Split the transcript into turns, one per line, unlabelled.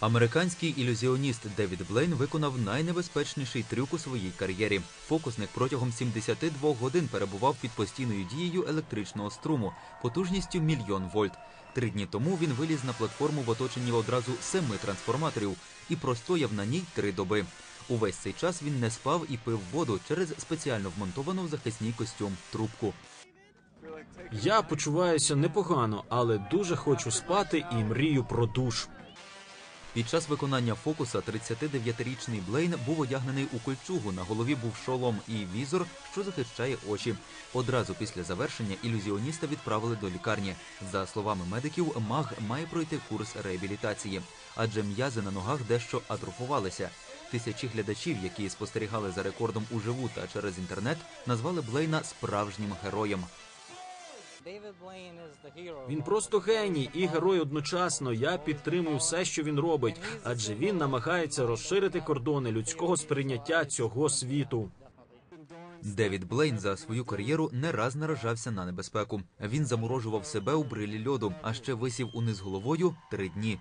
Американський ілюзіоніст Девід Блейн виконав найнебезпечніший трюк у своїй кар'єрі. Фокусник протягом 72 годин перебував під постійною дією електричного струму потужністю мільйон вольт. Три дні тому він виліз на платформу в оточенні одразу семи трансформаторів і простояв на ній три доби. Увесь цей час він не спав і пив воду через спеціально вмонтовану в захисній костюм трубку.
Я почуваюся непогано, але дуже хочу спати і мрію про душ.
Під час виконання фокуса 39-річний Блейн був одягнений у кольчугу. На голові був шолом і візор, що захищає очі. Одразу після завершення ілюзіоніста відправили до лікарні. За словами медиків, маг має пройти курс реабілітації, адже м'язи на ногах дещо атрофувалися. Тисячі глядачів, які спостерігали за рекордом уживу та через інтернет, назвали Блейна справжнім героєм.
Він просто геній і герой одночасно. Я підтримую все, що він робить, адже він намагається розширити кордони людського сприйняття цього світу.
Девід Блейн за свою кар'єру не раз наражався на небезпеку. Він заморожував себе у брилі льоду, а ще висів униз головою три дні.